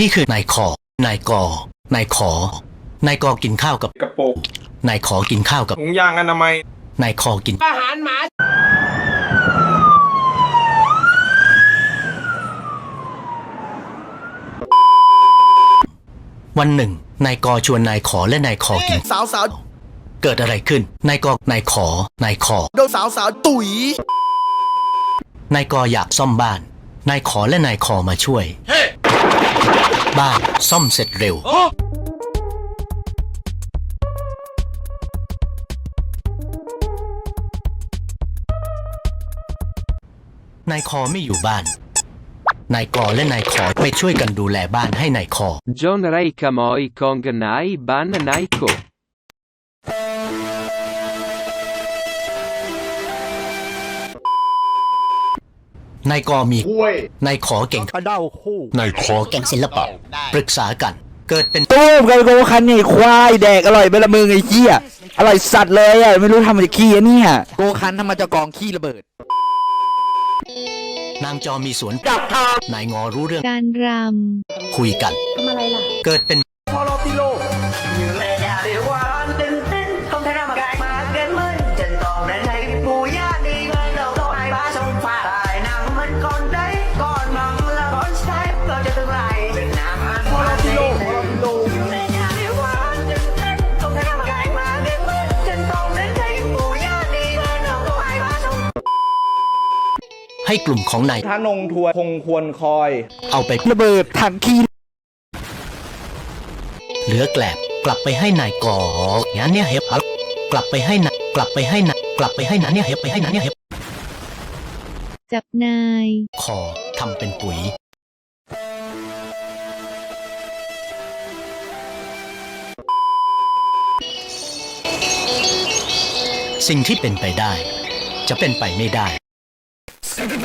นี่คือนายขอนายกอนายขอนายกอกินข้าวกับกระปุกนายขอกินข้าวกับถุงยางอนามัยนายคอกิน อาหารหมาวันหนึ่งนายกอชวนนายขอและนายขอกิน สาวสาวเกิดอะไรขึ้นนายกอนายขอนายขอโดนสาวสาวตุ๋ยนายกออยากซ่อมบ้านนายขอและนายขอมาช่วย บ้านซ่อมเสร็จเร็ว นายคอไม่อยู่บ้าน นายกอและนายขอไปช่วยกันดูแลบ้านให้นายคอ John Ray Kamoi Kong Nai Ban Naiko. นายกอมีนายขอเก่งกระเด้าคู่นายขอเก่งศิลปะปรึกษากัน เกิดเป็นตู้มกันโกคันนี่ควายแดกอร่อยไปละมึงไอ้เหี้ยอร่อยสัตว์เลยอะไม่รู้ทำมาจากขี้อะเนี่ยโกคันทำมาจากกองขี้ระเบิด นางจอมีสวนนายงอรู้เรื่องการรคุยกันำทำอะไรล่ะ เกิดเป็น ให้กลุ่มของนายถ้านงทัวร์คงควรคอย เอาไประเบิดถังขี้เหลือแกลบกลับไปให้นายกองั้นเนี่ยเห็บเอากลับไปให้นายกลับไปให้นายกลับไปให้นายเนี่ยเห็บไปให้นายเนี่ยเห็บจับนายคอทำเป็นปุ๋ยสิ่งที่เป็นไปได้ จะเป็นไปไม่ได้ Don't